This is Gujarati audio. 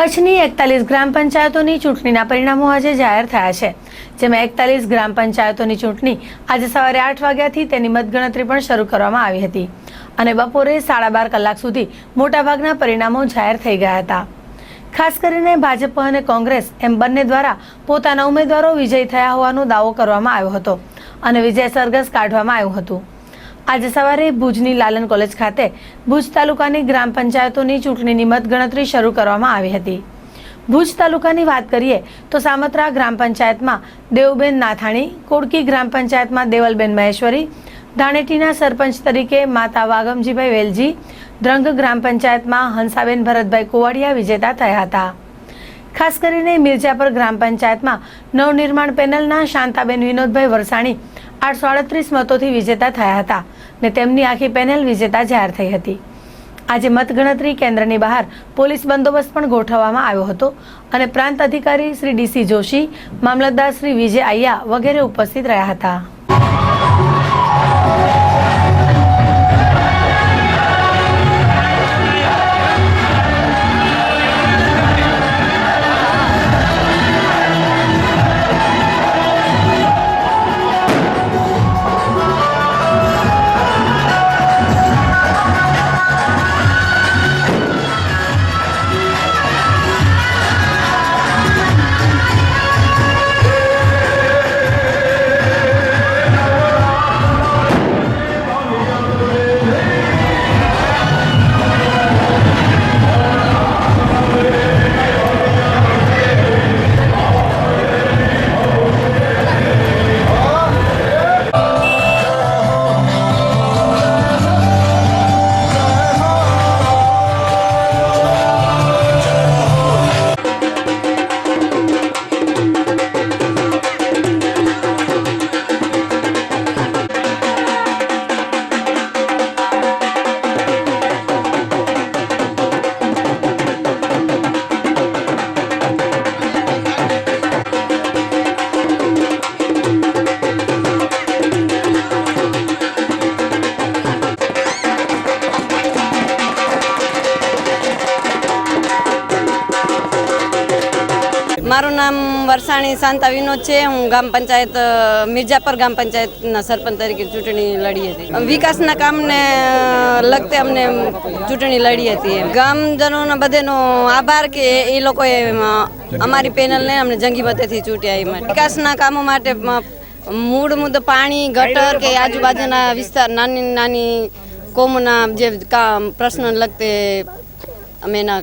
કચ્છની એકતાલીસ ગ્રામ પંચાયતોની ચૂંટણીના પરિણામો આજે જાહેર થયા છે. જેમાં એકતાલીસ ગ્રામ પંચાયતોની ચૂંટણી આજે સવારે આઠ વાગ્યાથી તેની મતગણતરી પણ શરૂ કરવામાં આવી હતી અને બપોરે સાડા બાર કલાક સુધી મોટાભાગના પરિણામો જાહેર થઈ ગયા હતા. ખાસ કરીને ભાજપ અને કોંગ્રેસ એમ બંને દ્વારા પોતાના ઉમેદવારો વિજય થયા હોવાનો દાવો કરવામાં આવ્યો હતો અને વિજય સરઘસ કાઢવામાં આવ્યું હતું. આજે સવારે ભુજની લાલન કોલેજ ખાતે ભુજ તાલુકાની ગ્રામ પંચાયતોની ચૂંટણીની મતગણતરી શરૂ કરવામાં આવી હતી. ભુજ તાલુકાની વાત કરીએ તો સામત્રા ગ્રામ પંચાયતમાં દેવબેન નાથાણી, કોડકી ગ્રામ પંચાયતમાં દેવલબેન મહેશ્વરી, ધાણેટીના સરપંચ તરીકે માતા વાગમજીભાઈ વેલજી, દ્રંગ ગ્રામ પંચાયતમાં હંસાબેન ભરતભાઈ કુવાડિયા વિજેતા થયા હતા. ખાસ કરીને મિર્જાપર ગ્રામ પંચાયતમાં નવનિર્માણ પેનલના શાંતાબેન વિનોદભાઈ વરસાણી આઠસો આડત્રીસ મતોથી વિજેતા થયા હતા ને તેમની આખી પેનલ વિજેતા જાહેર થઈ હતી. આજે મતગણતરી કેન્દ્રની બહાર પોલીસ બંદોબસ્ત પણ ગોઠવવામાં આવ્યો હતો અને પ્રાંત અધિકારી શ્રી ડીસી જોશી, મામલતદાર શ્રી વિજય આયા વગેરે ઉપસ્થિત રહ્યા હતા. મારું નામ વરસાણી શાંતા વિનોદ છે. હું ગામ પંચાયત મિર્જાપર ગામ પંચાયતના સરપંચ તરીકે ચૂંટણી લડી હતી. વિકાસના કામને લગતે અમને ચૂંટણી લડી હતી એમ. ગામજનોનો બધેનો આભાર કે એ લોકોએ અમારી પેનલને અમને જંગી મતેથી ચૂંટ્યા એ વિકાસના કામો માટે મૂળ મુદ્દો પાણી, ગટર કે આજુબાજુના વિસ્તાર, નાની નાની કોમના જે કામ પ્રશ્ન લગતે અમે એના